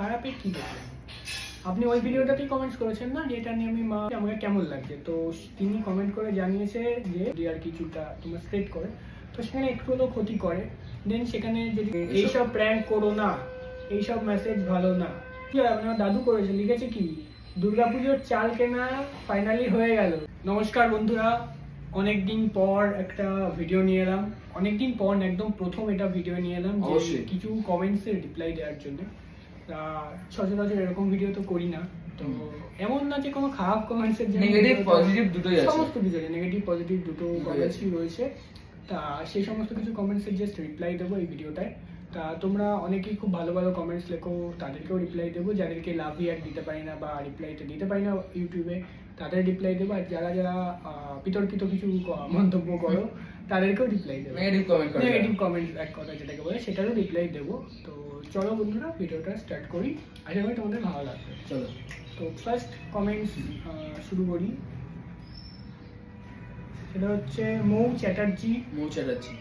খারাপের কি দেখলেন আপনি ওই ভিডিওটাতেই কমেন্টস করেছেন না যে এটা নিয়ে আমি মা আমাকে কেমন লাগছে? তো তিনি কমেন্ট করে জানিয়েছে যে আর কিছুটা তোমার স্ট্রেট করে। তো সেখানে একটু হলেও ক্ষতি করে। দেন সেখানে যদি এইসব প্র্যাঙ্ক করো না এইসব মেসেজ ভালো না। কি আপনার দাদু করেছে লিখেছে কি দুর্গাপুজোর চাল কেনা ফাইনালি হয়ে গেল। নমস্কার বন্ধুরা অনেকদিন পর একটা ভিডিও নিয়ে এলাম। অনেকদিন পর একদম প্রথম এটা ভিডিও নিয়ে এলাম যে। কিছু কমেন্টসের রিপ্লাই দেওয়ার জন্য। সচরাচর এরকম ভিডিও তো করি না। তো এমন না যে কোনো খারাপ কমেন্টসের জন্য নেগেটিভ পজিটিভ দুটোই আছে। সমস্ত কিছু নেগেটিভ পজিটিভ দুটো কমেন্টসই রয়েছে। তা সেই সমস্ত কিছু কমেন্টসের জাস্ট রিপ্লাই দেবো এই ভিডিওটায় তা তোমরা অনেকেই খুব ভালো ভালো কমেন্টস লেখো তাদেরকেও রিপ্লাই দেবো। যাদেরকে লাভ ইয়ার দিতে পারি না বা রিপ্লাইটা দিতে পারি না ইউটিউবে তাদের রিপ্লাই দেবো আর যারা যারা বিতর্কিত কিছু মন্তব্য করো তাদেরকেও রিপ্লাই দেবো। নেগেটিভ কমেন্ট নেগেটিভ কমেন্ট এক কথা যেটাকে বলে সেটারও রিপ্লাই দেবো। তো চলো বন্ধুরা ভিডিওটা স্টার্ট করি। আশা করি তোমাদের ভালো লাগবে। চলো। তো ফার্স্ট কমেন্টস শুরু করি। সেটা হচ্ছে মৌ চ্যাটার্জি। মৌ চ্যাটার্জি।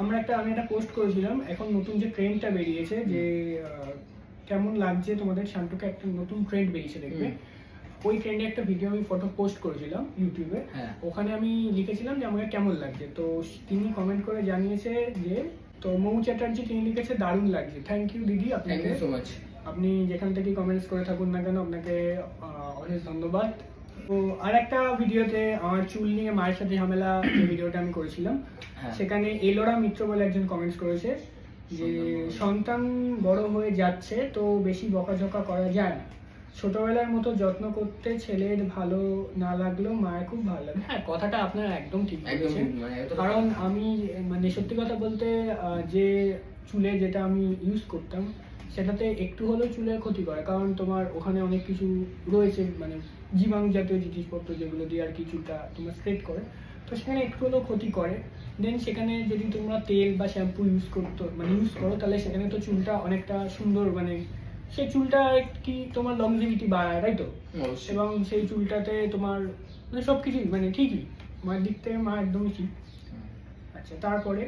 আমরা একটা আমি একটা পোস্ট করেছিলাম এখন নতুন যে ট্রেন্ডটা বেরিয়েছে যে কেমন লাগছে তোমাদের শান্তুকে একটা নতুন ট্রেন্ড বেরিয়েছে দেখবে। ওই ট্রেন্ডে একটা ভিডিও আমি ফটো পোস্ট করেছিলাম ইউটিউবে হ্যাঁ। ওখানে আমি লিখেছিলাম যে আমাকে কেমন লাগছে? তো তিনি কমেন্ট করে জানিয়েছে যে তো মৌ চ্যাটার্জি তিনি লিখেছে দারুণ লাগছে। থ্যাংক ইউ দিদি আপনাকে। সো মাচ আপনি যেখান থেকে কমেন্টস করে থাকুন না কেন আপনাকে অশেষ ধন্যবাদ। তো আর একটা ভিডিওতে আমার চুল নিয়ে মায়ের সাথে ঝামেলা ভিডিওটা আমি করেছিলাম। হ্যাঁ। সেখানে এলোরা মিত্র বলে একজন কমেন্টস করেছে যে সন্তান বড় হয়ে যাচ্ছে তো বেশি বকাঝকা করা যায় না। ছোটবেলার মতো যত্ন করতে ছেলের ভালো না লাগলেও মায়ের খুব ভালো লাগে। হ্যাঁ কথাটা আপনার একদম ঠিক বলেছেন। মানে কারণ আমি মানে সত্যি কথা বলতে যে চুলে যেটা আমি ইউজ করতাম সেটাতে একটু হলেও চুলের ক্ষতি করে। কারণ তোমার ওখানে অনেক কিছু রয়েছে মানে জীবাণু জাতীয় জিনিসপত্র যেগুলো দিয়ে আর কি চুলটা তোমার স্ট্রেট করে। তো সেখানে একটু হলেও ক্ষতি করে। দেন সেখানে যদি তোমরা তেল বা শ্যাম্পু ইউজ করতো মানে ইউজ করো তাহলে সেখানে তো চুলটা অনেকটা সুন্দর মানে সেই চুলটা কি তোমার লংজিভিটি বাড়ায় তাই তো? এবং সেই চুলটাতে তোমার মানে সব কিছুই মানে ঠিকই। মায়ের দিক থেকে মা একদমই ঠিক। আচ্ছা তারপরে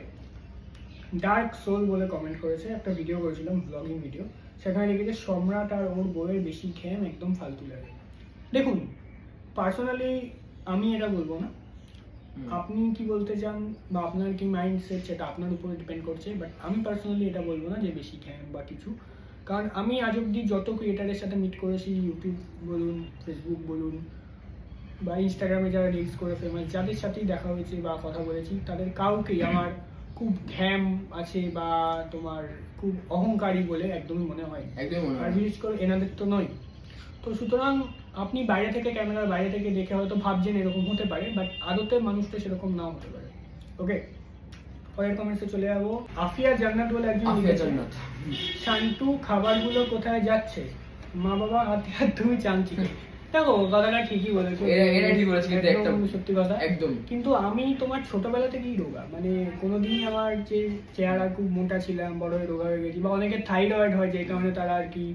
ডার্ক সোল বলে কমেন্ট করেছে একটা ভিডিও করেছিলাম ব্লগিং ভিডিও সেখানে লিখেছে সম্রাট আর ওর বউয়ের বেশি খেম একদম ফালতু লাগে। দেখুন পার্সোনালি আমি এটা বলব না। আপনি কি বলতে চান বা আপনার কি মাইন্ড সেট সেটা আপনার উপরে ডিপেন্ড করছে বাট আমি পার্সোনালি এটা বলব না যে বেশি খ্যাম বা কিছু। কারণ আমি আজ অব্দি যত ক্রিয়েটারের সাথে মিট করেছি ইউটিউব বলুন ফেসবুক বলুন বা ইনস্টাগ্রামে যারা রিলস করে ফেমাস যাদের সাথেই দেখা হয়েছে বা কথা বলেছি তাদের কাউকেই আমার খুব ঘ্যাম আছে বা তোমার খুব অহংকারী বলে একদমই মনে হয় মনে আর বিশেষ করে এনাদের তো নয়। তো সুতরাং আপনি বাইরে থেকে ক্যামেরার বাইরে থেকে দেখে হয়তো ভাবছেন এরকম হতে পারে বাট আদতে মানুষটা সেরকম নাও হতে পারে। ওকে পরের কমেন্টসে চলে যাব। আফিয়া জান্নাত বলে একজন আফিয়া জান্নাত। শান্টু খাবারগুলো কোথায় যাচ্ছে? মা বাবা হাত তুমি চানছি দেখো কথাটা ঠিকই বলেছ। এটা- ঠিক বলেছে, কিন্তু একটা- সত্যি কথা। একদম। কিন্তু আমি তোমার ছোটবেলা থেকেই রোগা। মানে কোনোদিনই আমার যে চেহারা খুব মোটা ছিলাম বড় হয়ে রোগা হয়ে গেছি বা অনেকের থাইরয়েড হয় যে কারণে তারা আর কি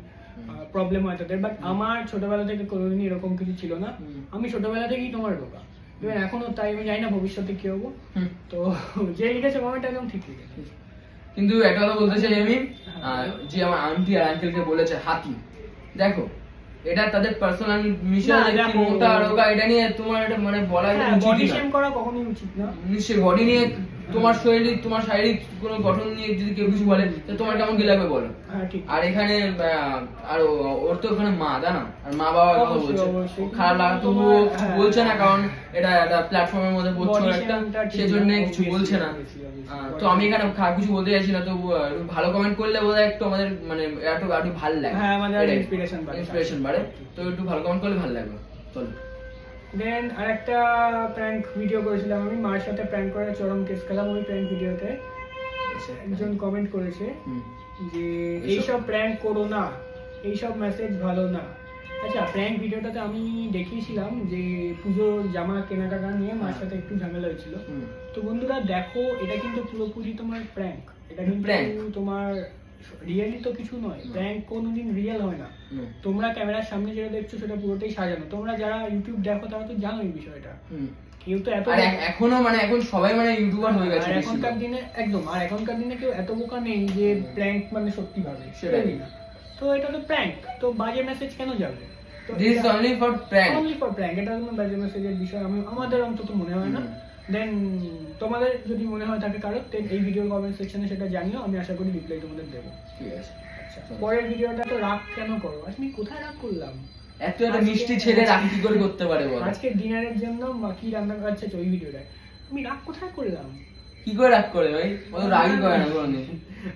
প্রবলেম হয় তাদের। বাট আমার ছোটবেলা থেকে কোনোদিনই এরকম কিছু ছিল না। আমি ছোটবেলা থেকেই তোমার রোগা। এবার এখনও তাই আমি জানি না ভবিষ্যতে কি হব। তো যে লিখেছে কমেন্ট একদম ঠিক লিখেছে। কিন্তু একটা কথা বলতে চাই আমি হ্যাঁ। যে আমার আন্টি আর আঙ্কেলকে বলেছে হাতি। দেখো এটা তাদের পার্সোনাল মিশন মোটা রোগা এটা নিয়ে তোমার মানে বলা বডি শেম করা কখনোই উচিত না। নিশ্চয়ই বডি নিয়ে তোমার শরীর তোমার শারীরিক কোনো গঠন নিয়ে যদি কেউ কিছু বলে তো তোমার কেমন কি লাগবে বলো? হ্যাঁ আর এখানে আর ওর তো ওখানে মা জানো আর মা বাবা কথা বলছে। খারাপ লাগা কিছু হ্যাঁ। বলছে না কারণ এটা একটা প্ল্যাটফর্মের মধ্যে একটা সেজন্য কিছু বলছে না। তো আমি এখানে কিছু বলতে চাইছি না তো ভালো কমেন্ট করলে বোধহয় একটু আমাদের মানে একটু একটু ভালো লাগে। হ্যাঁ, আমাদের inspiration বাড়ে। ইন্সপিরেশন বাড়ে। তো একটু ভালো কমেন্ট করলে ভালো লাগবে। চলো। দেন আরেকটা প্র্যাঙ্ক ভিডিও করেছিলাম আমি মার সাথে প্র্যাঙ্ক করে চরম কেস খেলাম ওই প্র্যাঙ্ক ভিডিওতে একজন কমেন্ট করেছে যে এইসব- প্র্যাঙ্ক করো না এইসব মেসেজ ভালো না। আচ্ছা প্র্যাঙ্ক ভিডিওটাতে আমি দেখিয়েছিলাম যে পুজোর জামা কেনাকাটা নিয়ে মার সাথে একটু ঝামেলা হয়েছিল। তো বন্ধুরা দেখো এটা কিন্তু পুরোপুরি তোমার প্র্যাঙ্ক এটা কিন্তু। তোমার রিয়েলি তো কিছু নয়। প্র্যাঙ্ক কোনোদিন রিয়েল হয় না। তোমরা ক্যামেরার সামনে যেটা দেখছ সেটা পুরোটাই সাজানো। তোমরা যারা ইউটিউব দেখো তারা তো জানো এই বিষয়টা কেউ তো এত আর এখনও মানে এখন সবাই মানে ইউটিউবার হয়ে গেছে এখনকার দিনে একদম। আর এখনকার দিনে কেউ এত বোকা নেই যে প্র্যাঙ্ক মানে সত্যি ভাবে। সেটাই। না? তো এটা তো প্র্যাঙ্ক তো বাজে মেসেজ কেন যাবে? This only for prank only for prank এটা কোনো বাজে মেসেজের বিষয়। আমি আমাদের অন্তত মনে হয় না। দেন তোমাদের যদি মনে হয় থাকে কারও দেন এই ভিডিওর কমেন্ট সেকশনে সেটা জানিও আমি আশা করি রিপ্লাই তোমাদের দেবো। ঠিক আছে। আচ্ছা। পরের ভিডিওটা তো রাগ কেন করো? আমি কোথায় রাগ করলাম? এত একটা মিষ্টি ছেলে রাগ কি করে করতে পারে বল? আজকে ডিনারের জন্য মা কি রান্না করছে ওই ভিডিওটা আমি রাগ কোথায় করলাম? কি করে রাগ করে ভাই? ও রাগই করে না কোনোদিন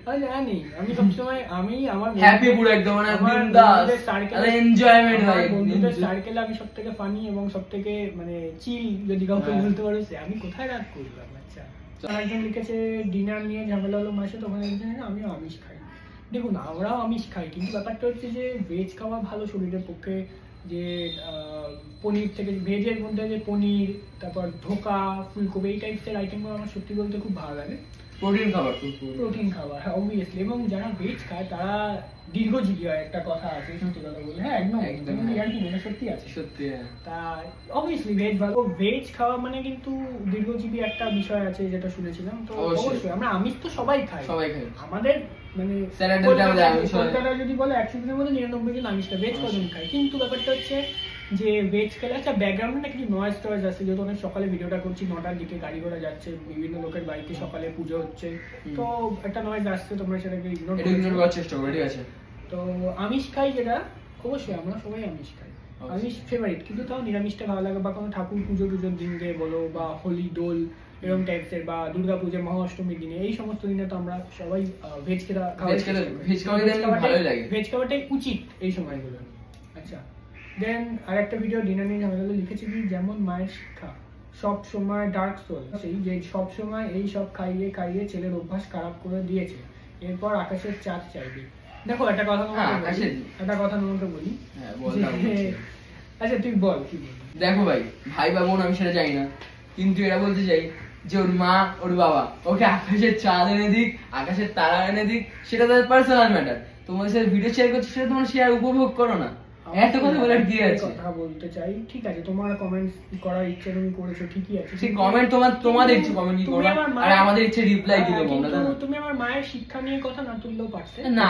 আমি জানি আমি সবসময় আমি আমার হ্যাপি পুরো একদম মানে বিন্দাস। আরে এনজয়মেন্ট ভাই বন্ধুদের সার্কেলে আমি সব ফানি এবং সব মানে চিল যদি কাউকে হ্যাঁ। বলতে পারো সে আমি কোথায় রাগ করলাম? আচ্ছা। তো একজন লিখেছে ডিনার নিয়ে ঝামেলা হলো মাসে? তখন একজন আমিও আমিষ খাই। দেখুন আমরাও আমিষ খাই কিন্তু ব্যাপারটা হচ্ছে যে ভেজ খাওয়া ভালো শরীরের পক্ষে যে আহ, পনির থেকে ভেজের মধ্যে যে পনির তারপর ধোকা ফুলকপি এই টাইপসের আইটেমগুলো আমার সত্যি বলতে খুব ভালো লাগে। প্রোটিন খাবার প্রোটিন খাবার হ্যাঁ অবভিয়াসলি এবং যারা ভেজ খায় তারা দীর্ঘজীবী হয় একটা কথা আছে সত্যি কথা বলে হ্যাঁ একদম। একদম। একদম আর কি? মানে সত্যি আছে। সত্যি হ্যাঁ। তা অবভিয়াসলি ভেজ ভালো। ভেজ খাওয়া মানে কিন্তু দীর্ঘজীবী একটা বিষয় আছে যেটা শুনেছিলাম। তো অবশ্যই। আমরা আমিষ তো সবাই খাই। সবাই খাই। আমাদের মানে হয়। যদি বলে একশো জনের মধ্যে নিরানব্বই জন আমিষ খায় ভেজ কজন খায়? কিন্তু ব্যাপারটা হচ্ছে যে ভেজ খেলে একটা ব্যাকগ্রাউন্ডে না কিছু নয়েজ টয়েজ আছে যেহেতু অনেক সকালে ভিডিওটা করছি নটার দিকে গাড়ি ঘোড়া যাচ্ছে বিভিন্ন লোকের বাড়িতে সকালে পুজো হচ্ছে। তো একটা নয়েজ আসছে তোমরা সেটাকে ইগনোর ইগনোর করার চেষ্টা করো ঠিক আছে? তো আমিষ খাই যেটা অবশ্যই আমরা সবাই আমিষ খাই। আমিষ ফেভারিট কিন্তু তাও নিরামিষটা ভালো লাগে বা কোনো ঠাকুর পুজো টুজোর দিন দিয়ে বলো বা হোলি দোল এরকম টাইপসের বা দুর্গা পুজো মহাষ্টমীর দিনে এই সমস্ত দিনে তো আমরা সবাই ভেজ খেতে- খাওয়া। ভেজ খাওয়াটাই উচিত এই সময়গুলো আচ্ছা। দেন আর একটা ভিডিও ডিনার নিয়ে ঝামেলা লিখেছি কি? যেমন মায়ের শিক্ষা। সব সময় ডার্ক সোল সেই যে সব সময় এই সব খাইয়ে খাইয়ে ছেলের অভ্যাস খারাপ করে দিয়েছে। এরপর আকাশের চাঁদ চাইবে। দেখো একটা কথা হ্যাঁ, একটা কথা তোমাকে বলি। হ্যাঁ আচ্ছা তুই বল কি দেখো ভাই ভাই বা বোন আমি সেটা জানি না। কিন্তু এটা বলতে চাই যে ওর মা ওর বাবা ওকে আকাশের চাঁদ এনে দিক আকাশের তারা এনে দিক সেটা তাদের পার্সোনাল ম্যাটার তোমাদের সাথে ভিডিও শেয়ার করছ সেটা তোমরা শেয়ার উপভোগ করো না। এত কথা বলার কি আছে? কথা বলতে চাই। ঠিক আছে তোমার কমেন্ট করার ইচ্ছে তুমি করেছ ঠিকই আছে। সেই comment তোমার তোমাদের ইচ্ছে comment কি করবা, আর আমাদের ইচ্ছে কি হ্যাঁ, আমরা, না? তুমি আমার মায়ের শিক্ষা নিয়ে কথা না তুললেও পারতে। না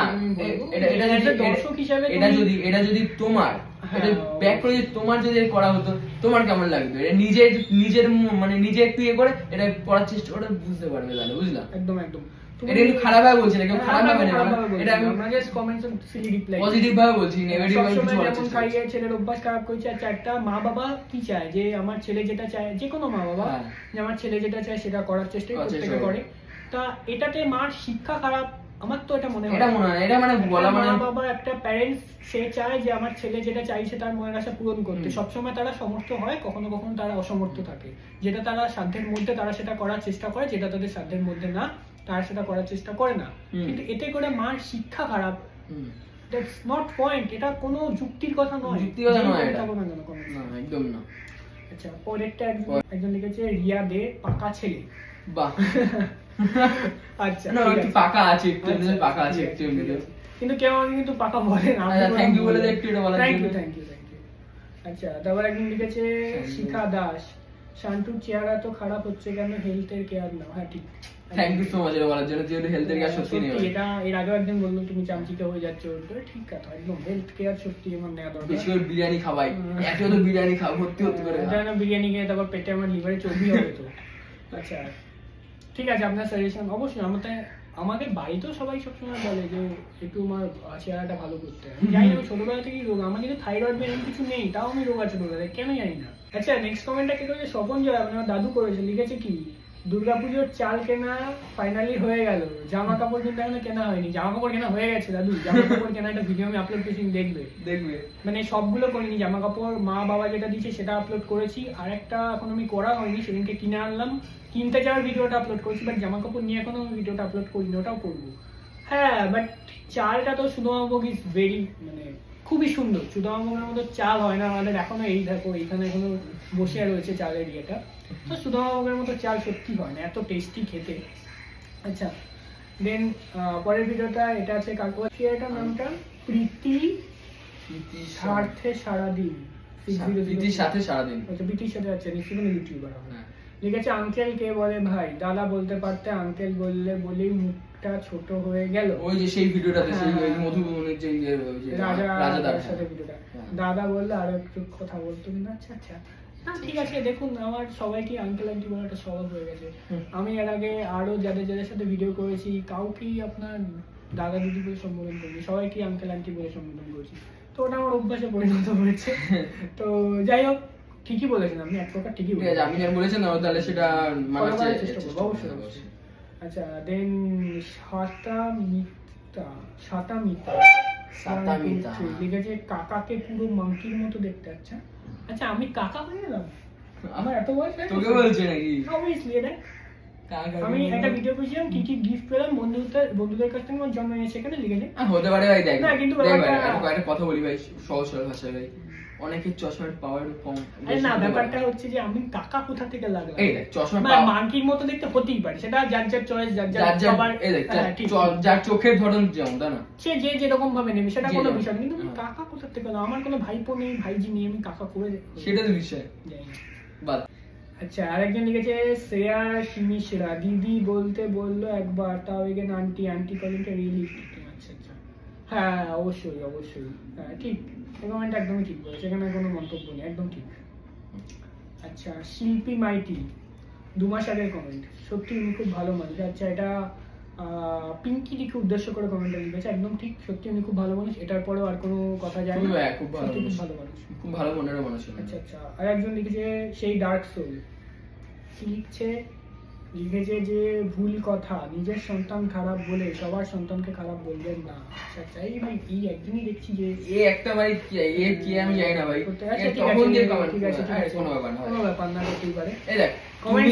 এটা এটা যদি দর্শক হিসাবে এটা যদি এটা যদি তোমার হ্যাঁ, এটা ব্যাক করে যদি তোমার যদি করা হতো তোমার কেমন লাগতো এটা নিজের নিজের মানে নিজে একটু ইয়ে করে এটা করার চেষ্টা করে বুঝতে পারবে তাহলে বুঝলা? একদম একদম। এটা কিন্তু খারাপ ভাবে বলছি না কেউ খারাপ ভাবে নেবে না খারাপ ভাবে বলছি এটা আমি আমরা just comments and silly positive ভাবে বলছি নেগেটিভ ভাবে কিছু সবসময় বলার যেমন চেষ্টা করছি। খাইয়ে ছেলের অভ্যাস খারাপ করেছে আর চারটা মা বাবা কি চায়? যে আমার ছেলে যেটা চায় যে কোনো মা বাবা হ্যাঁ। যে আমার ছেলে যেটা চায় সেটা করার চেষ্টাই প্রত্যেকে করে। তা এটাতে মার শিক্ষা খারাপ আমার তো এটা মনে হয়। এটা মনে হয় এটা মানে বলা মানে মা বাবা একটা প্যারেন্টস সে চায় যে আমার ছেলে যেটা চাইছে তার মনের আশা পূরণ করতে। সবসময় তারা সমর্থ হয় কখনো কখনো তারা অসমর্থ থাকে। যেটা তারা সাধ্যের মধ্যে তারা সেটা করার চেষ্টা করে যেটা তাদের সাধ্যের মধ্যে না তারা সেটা করার চেষ্টা করে না। কিন্তু এতে করে মার শিক্ষা খারাপ। দ্যাটস নট পয়েন্ট এটা কোনো যুক্তির কথা নয়। যুক্তির কথা নয় এটা। কেন। না একদম না। আচ্ছা পরেরটা একজন লিখেছে রিয়া দে পাকা ছেলে। বাহ। আচ্ছা না একটু পাকা আছে একটু আচ্ছা, পাকা আছে একটু। কিন্তু কেউ আমাকে কিন্তু পাকা বলে না আচ্ছা, thank you বলে একটু এটা থ্যাংক ইউ থ্যাংক ইউ আচ্ছা তারপর একজন লিখেছে শিখা দাস। শান্তুর চেহারা তো খারাপ হচ্ছে কেন? হেলথের কেয়ার নাও। হ্যাঁ ঠিক। থ্যাংক ইউ সো মাচ এটা বলার জন্য তুই হেলথের কাজ সত্যি নেই এটা এর আগেও একজন বলল তুমি চামচিকে হয়ে যাচ্ছে। তো ঠিক কথা একদম হেলথ কেয়ার সত্যি আমার নেওয়া দরকার। বেশি করে বিরিয়ানি খাওয়াই। এত তো বিরিয়ানি খাও ভর্তি ভর্তি করে এটা না বিরিয়ানি খেয়ে তারপর পেটে আমার লিভারে চর্বি হবে তো। আচ্ছা ঠিক আছে আপনার সাজেশন অবশ্যই আমাকে আমাদের বাড়িতেও সবাই সবসময় বলে যে একটু আমার চেহারাটা ভালো করতে জানি না আমি ছোটবেলা থেকেই রোগ আমার কিন্তু থাইরয়েড এরকম কিছু নেই তাও আমি রোগ আছে ছোটবেলায় কেন জানি না। আচ্ছা নেক্সট কমেন্টটা কি করেছে? স্বপন জয় আপনার দাদু করেছে লিখেছে কি? দুর্গাপুজোর চাল কেনা ফাইনালি হয়ে গেল। জামা কাপড় কিন্তু এখনও কেনা হয়নি। জামা কাপড় কেনা হয়ে গেছে দাদু। জামা কাপড় কেনা একটা ভিডিও আমি আপলোড করেছি দেখবে। দেখবে। মানে সবগুলো করিনি। জামা কাপড় মা বাবা যেটা দিয়েছে সেটা আপলোড করেছি। আর একটা এখন আমি করা হয়নি সেদিনকে কিনে আনলাম। কিনতে যাওয়ার ভিডিওটা আপলোড করেছি বাট জামা কাপড় নিয়ে এখনও আমি ভিডিওটা আপলোড করিনি ওটাও করব। হ্যাঁ বাট চালটা তো সুধমাভোগ ইজ ভেরি মানে খুবই সুন্দর। সুধমাভোগের মতো চাল হয় না আমাদের এখনও এই দেখো এখানে এখনও বসে রয়েছে চালের ইয়েটা। তো সুধমাভোগের মতো চাল সত্যি হয় না এত টেস্টি খেতে। আচ্ছা দেন পরের ভিডিওটা এটা আছে কাকুয়া এটার নামটা প্রীতি স্বার্থে সারাদিন। প্রীতির সাথে সারাদিন। আচ্ছা প্রীতির সাথে আছে নিশ্চয়ই ইউটিউবার হবে। হ্যাঁ। লিখেছে আঙ্কেল কে বলে ভাই দাদা বলতে পারতে আঙ্কেল বললে বলেই মুখটা ছোট হয়ে গেল। ওই যে সেই ভিডিওটাতে সেই হ্যাঁ। মধুবনের যে ইয়ে, রাজা রাজাদার সাথে ভিডিওটা। হ্যাঁ। দাদা বললে আরও একটু কথা বলতো না আচ্ছা আচ্ছা। ঠিক আছে দেখুন আমার সবাইকে আঙ্কেল আন্টি বলে একটা স্বভাব হয়ে গেছে। আমি এর আগে আরও যাদের যাদের সাথে ভিডিও করেছি কাউকেই আপনার দাদা দিদি বলে সম্বোধন করিনি সবাইকে আঙ্কেল আন্টি বলে সম্বোধন করেছি। তো ওটা আমার অভ্যাসে পরিণত হয়েছে। তো যাই হোক ঠিকই বলেছেন আপনি এক প্রকার ঠিকই ঠিক আছে বলেছেন। আমি যেন বলেছেন না তাহলে সেটা মানার চেষ্টা করব অবশ্যই আচ্ছা দেন সাতা মিতা সাতা মিতা সাতা মিতা। লিখেছে কাকাকে পুরো মাংকির মতো দেখতে আচ্ছা। আচ্ছা আমি কাকা হয়ে গেলাম? আমার এত বয়স তোকে? বলছে নাকি? Obviously, এটা আমি একটা ভিডিও করেছিলাম কি কি গিফট পেলাম বন্ধুদের বন্ধুদের কাছ থেকে আমার জন্ম নিয়েছে সেখানে লিখেছে হতে পারে ভাই দেখ। না, কিন্তু একটা কথা বলি ভাই সহজ সরল ভাষায় ভাই। অনেকের চশমার পাওয়ার কম। আরে না ব্যাপারটা হচ্ছে যে আমি কাকা কোথা থেকে লাগলাম এই দেখ, চশমা না, পাওয়া- মতো দেখতে হতেই পারে সেটা যার যার চয়েস যার যার সবার এই দেখ, হ্যাঁ, যার চোখের ধরন যেমন তাই না? সে যে যেরকম ভাবে নেবে সেটা কোনো বিষয় কিন্তু হ্যাঁ। কাকা কোথা থেকে? আমার কোনো ভাইপো নেই ভাইজি নেই আমি কাকা করে সেটা তো বিষয়। বাদ আচ্ছা আরেকজন লিখেছে শ্রেয়া মিশ্রা দিদি বলতে বলল একবার তাও এগেন আন্টি আন্টি কলিংটা রিয়েলি আচ্ছা আচ্ছা। হ্যাঁ অবশ্যই অবশ্যই। হ্যাঁ ঠিক। এই কমেন্ট একদমই ঠিক বলেছে এখানে কোনো মন্তব্য নেই একদম ঠিক। আচ্ছা শিল্পী মাইটি দু মাস আগের কমেন্ট সত্যি উনি খুব ভালো মানুষ। আচ্ছা এটা আহ, পিঙ্কিদিকে উদ্দেশ্য করে কমেন্টটা লিখেছে একদম ঠিক। সত্যি উনি খুব ভালো মানুষ এটার পরেও আর কোনো কথা যায় না। খুব। ভালো মানুষ। খুব ভালো মনের মানুষ আচ্ছা আচ্ছা। আর একজন লিখেছে সেই ডার্ক সোল কি লিখছে? লিখেছে যে ভুল কথা নিজের সন্তান খারাপ বলে সবার সন্তানকে খারাপ বলবেন না। আচ্ছা এই ভাই এই একদিনই দেখছি যে এ একটা ভাই কি এ কি আমি জানি না ভাই। আচ্ছা তখন দিয়ে comment ঠিক আছে ঠিক আছে। কোনো ব্যাপার না কোনো ব্যাপার না করতেই পারে। এই দেখ তুমি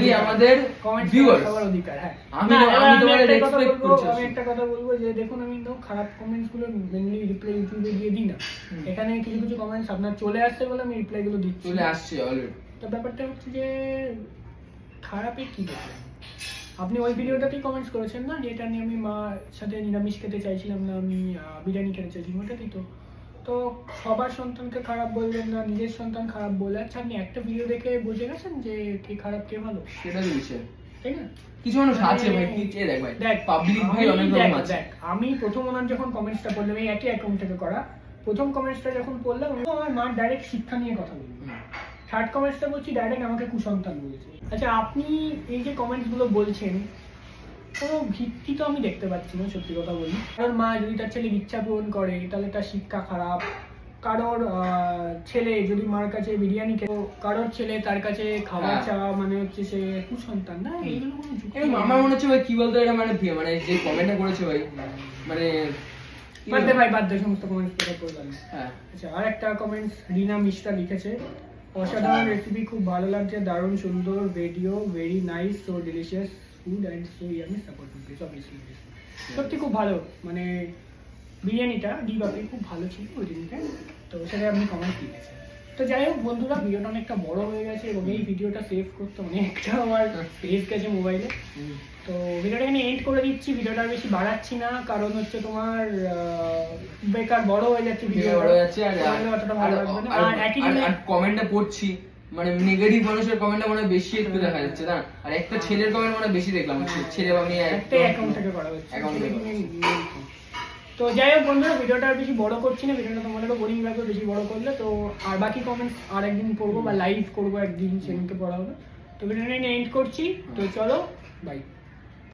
কি আমাদের Comment সবার অধিকার হ্যাঁ। আমি না, তো- এবার আমি আমি তোমাদের একটা কথা respect বলব, করছি। আমি একটা কথা বলব যে দেখুন আমি তো খারাপ কমেন্টসগুলো মেনলি রিপ্লাই ইউটিউবে দিয়ে দিই না। এখানে কিছু কিছু কমেন্টস আপনার চলে আসছে বলে আমি রিপ্লাই গুলো দিচ্ছি। চলে আসছে অলরেডি তো ব্যাপারটা হচ্ছে যে খারাপে কি দেখলেন? আপনি ওই ভিডিওটাতেই কমেন্টস করেছেন না? যেটা নিয়ে আমি মার সাথে নিরামিষ খেতে চাইছিলাম না আমি বিরিয়ানি খেতে চাইছিলাম ওটাতেই তো। তো সবার সন্তানকে খারাপ বলবেন না নিজের সন্তান খারাপ বলে আচ্ছা আপনি একটা ভিডিও দেখে বুঝে গেছেন যে কে খারাপ কে ভালো? সেটা তো তাই না? কিছু মানুষ আছে ভাই কি দেখ ভাই দেখ পাবলিক ভাই আমি অনেক রকম আছে। দেখ, আমি প্রথম ওনার যখন কমেন্টসটা পড়লাম এই একই অ্যাকাউন্ট থেকে করা প্রথম কমেন্টসটা যখন পড়লাম আমি আমার মা ডাইরেক্ট শিক্ষা নিয়ে কথা হুম। থার্ড কমেন্টসটা বলছি ডাইরেক্ট আমাকে কুসন্তান বলেছে। আচ্ছা আপনি এই যে কমেন্টসগুলো বলছেন কোনো ভিত্তি তো আমি দেখতে পাচ্ছি না সত্যি কথা বলি। কারণ মা যদি তার ছেলে ইচ্ছা পূরণ করে তাহলে তার শিক্ষা খারাপ। কারোর ছেলে যদি মার কাছে বিরিয়ানি খেত কারোর ছেলে তার কাছে খাবার হ্যাঁ। চাওয়া মানে হচ্ছে সে কুসন্তান না এইগুলো কোনো। আমার মনে হচ্ছে ভাই কি বলতো এটা মানে মানে যে কমেন্টটা করেছে ভাই মানে বাদ দে ভাই বাদ দে সমস্ত কমেন্টস না। হ্যাঁ। আচ্ছা আর একটা কমেন্টস রিনা মিশ্রা লিখেছে অসাধারণ রেসিপি খুব ভালো লাগছে দারুণ সুন্দর video very nice so delicious food and so yummy support please obviously সত্যি খুব ভালো মানে বিরিয়ানিটা ডি বাপি খুব ভালো ছিল ওই দিনকে তো সেটা আপনি কমেন্ট লিখেছেন তো যাই হোক বন্ধুরা ভিডিওটা অনেকটা বড় হয়ে গেছে এবং এই ভিডিওটা সেভ করতে অনেকটা আমার স্পেস গেছে মোবাইলে তো ভিডিওটা এখানে এন্ড করে দিচ্ছি ভিডিওটা বেশি বাড়াচ্ছি না কারণ হচ্ছে তোমার বেকার বড় হয়ে যাচ্ছে ভিডিও বড় যাচ্ছে আর একই পড়ছি। মানে নেগেটিভ মানুষের মনে বেশি একটু দেখা যাচ্ছে না আর একটা ছেলের কমেন্ট মানে বেশি দেখলাম ছেলে বা মেয়ে একটাই অ্যাকাউন্ট থেকে করা হচ্ছে। Account থেকে তো যাই হোক বন্ধুরা ভিডিওটা আর বেশি বড় করছি না ভিডিওটা তোমাদেরও বোরিং লাগবে বেশি বড় করলে। তো আর বাকি কমেন্টস আর একদিন পড়ব বা লাইভ করব একদিন সেদিনকে পড়া হবে। তো ভিডিওটা এন্ড করছি। তো চলো বাই